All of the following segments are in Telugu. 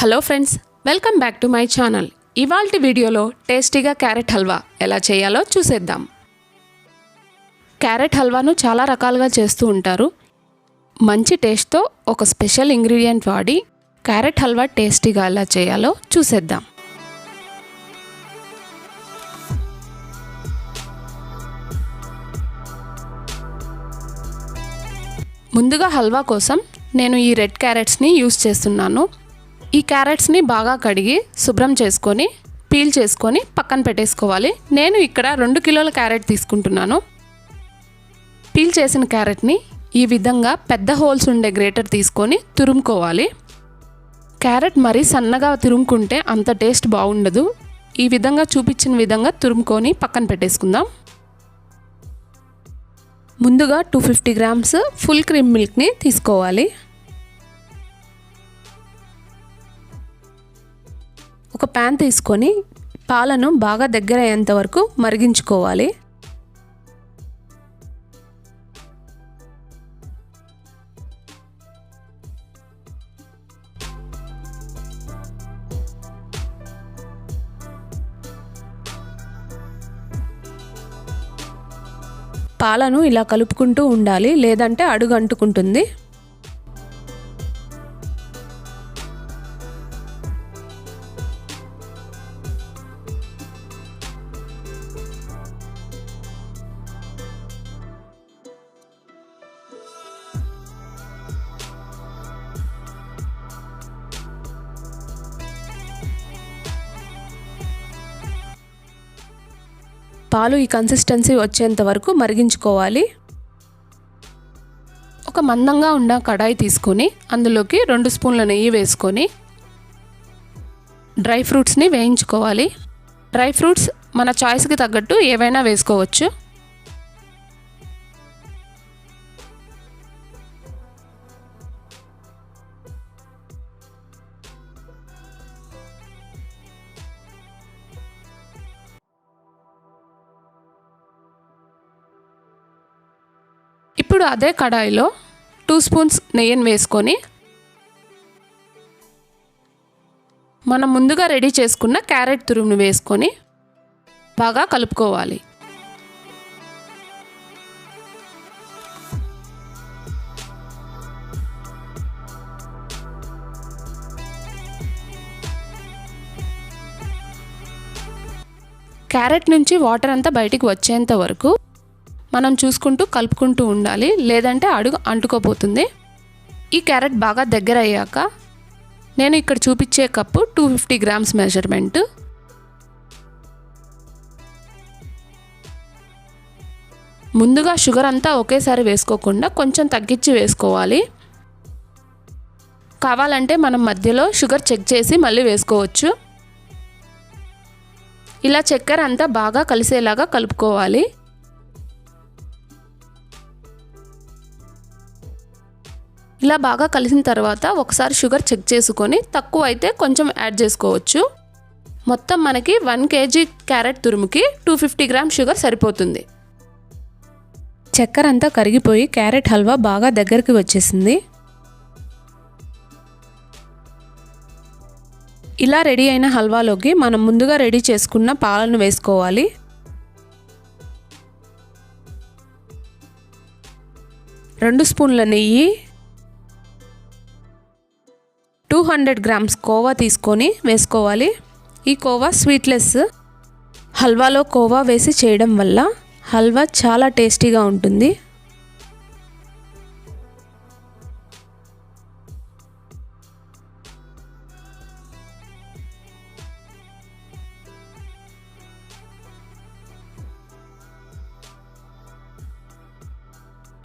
Hello friends welcome back to my channel. ఇవాల్టి వీడియోలో టేస్టీగా క్యారెట్ హల్వా ఎలా చేయాలో చూసేద్దాం. క్యారెట్ హల్వాను చాలా రకాలుగా చేస్తూ ఉంటారు. మంచి టేస్ట్తో ఒక స్పెషల్ ఇంగ్రీడియంట్ వాడి క్యారెట్ హల్వా టేస్టీగా ఎలా చేయాలో చూసేద్దాం. ముందుగా హల్వా కోసం నేను ఈ రెడ్ క్యారెట్స్ని యూస్ చేస్తున్నాను. ఈ క్యారెట్స్ని బాగా కడిగి శుభ్రం చేసుకొని పీల్ చేసుకొని పక్కన పెట్టేసుకోవాలి. నేను ఇక్కడ రెండు కిలోల క్యారెట్ తీసుకుంటున్నాను. పీల్ చేసిన క్యారెట్ని ఈ విధంగా పెద్ద హోల్స్ ఉండే గ్రేటర్ తీసుకొని తురుముకోవాలి. క్యారెట్ మరీ సన్నగా తురుముకుంటే అంత టేస్ట్ బాగుండదు. ఈ విధంగా చూపించిన విధంగా తురుముకొని పక్కన పెట్టేసుకుందాం. ముందుగా two fifty grams full cream మిల్క్ని తీసుకోవాలి. ఒక ప్యాన్ తీసుకొని పాలను బాగా దగ్గర అయ్యేంత వరకు మరిగించుకోవాలి. పాలను ఇలా కలుపుకుంటూ ఉండాలి లేదంటే అడుగు అంటుకుంటుంది పాలు ఈ కన్సిస్టెన్సీ వచ్చేంత వరకు మరిగించుకోవాలి. ఒక మందంగా ఉన్న కడాయి తీసుకొని అందులోకి రెండు స్పూన్ల నెయ్యి వేసుకొని డ్రై ఫ్రూట్స్ని వేయించుకోవాలి. డ్రై ఫ్రూట్స్ మన చాయిస్కి తగ్గట్టు ఏవైనా వేసుకోవచ్చు. ఇప్పుడు అదే కడాయిలో టూ స్పూన్స్ నెయ్యిని వేసుకొని మనం ముందుగా రెడీ చేసుకున్న క్యారెట్ తురుమును వేసుకొని బాగా కలుపుకోవాలి. క్యారెట్ నుంచి వాటర్ అంతా బయటికి వచ్చేంత వరకు మనం చూసుకుంటూ కలుపుకుంటూ ఉండాలి. లేదంటే అడుగు అంటుకోపోతుంది ఈ క్యారెట్ బాగా దగ్గర అయ్యాక నేను ఇక్కడ చూపించే cup two fifty grams measurement ముందుగా షుగర్ అంతా ఒకేసారి వేసుకోకుండా కొంచెం తగ్గించి వేసుకోవాలి. కావాలంటే మనం మధ్యలో షుగర్ చెక్ చేసి మళ్ళీ వేసుకోవచ్చు. ఇలా చక్కెర అంతా బాగా కలిసేలాగా కలుపుకోవాలి. ఇలా బాగా కలిసిన తర్వాత ఒకసారి షుగర్ చెక్ చేసుకొని తక్కువ అయితే కొంచెం యాడ్ చేసుకోవచ్చు. మొత్తం మనకి వన్ కేజీ క్యారెట్ తురుముకి టూ ఫిఫ్టీ గ్రామ్ షుగర్ సరిపోతుంది. చక్కెర అంతా కరిగిపోయి క్యారెట్ హల్వా బాగా దగ్గరికి వచ్చేసింది. ఇలా రెడీ అయిన హల్వాలోకి మనం ముందుగా రెడీ చేసుకున్న పాలను వేసుకోవాలి. రెండు స్పూన్ల నెయ్యి టూ హండ్రెడ్ గ్రామ్స్ కోవా తీసుకొని వేసుకోవాలి. ఈ కోవా స్వీట్లెస్. హల్వాలో కోవా వేసి చేయడం వల్ల హల్వా చాలా టేస్టీగా ఉంటుంది.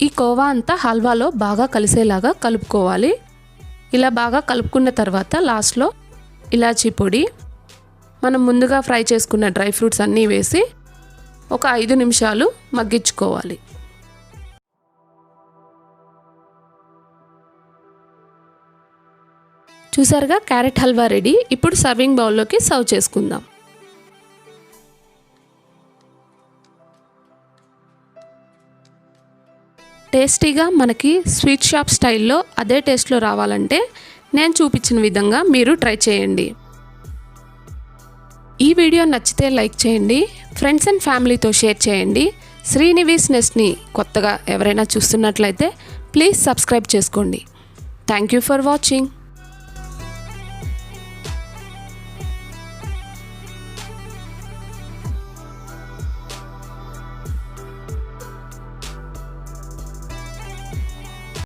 ఈ కోవా అంతా హల్వాలో బాగా కలిసేలాగా కలుపుకోవాలి. ఇలా బాగా కలుపుకున్న తర్వాత లాస్ట్లో ఇలాచీ పొడి. మనం ముందుగా ఫ్రై చేసుకున్న డ్రై ఫ్రూట్స్ అన్నీ వేసి ఒక ఐదు నిమిషాలు మగ్గించుకోవాలి. చూసారుగా క్యారెట్ హల్వా రెడీ. ఇప్పుడు సర్వింగ్ బౌల్లోకి సర్వ్ చేసుకుందాం. టేస్టీగా మనకి స్వీట్ షాప్ స్టైల్లో అదే టేస్ట్లో రావాలంటే నేను చూపించిన విధంగా మీరు ట్రై చేయండి. ఈ వీడియో నచ్చితే లైక్ చేయండి ఫ్రెండ్స్ అండ్ ఫ్యామిలీతో షేర్ చేయండి. శ్రీనివీస్నెస్ని కొత్తగా ఎవరైనా చూస్తున్నట్లయితే ప్లీజ్ సబ్స్క్రైబ్ చేసుకోండి. Thank you for watching.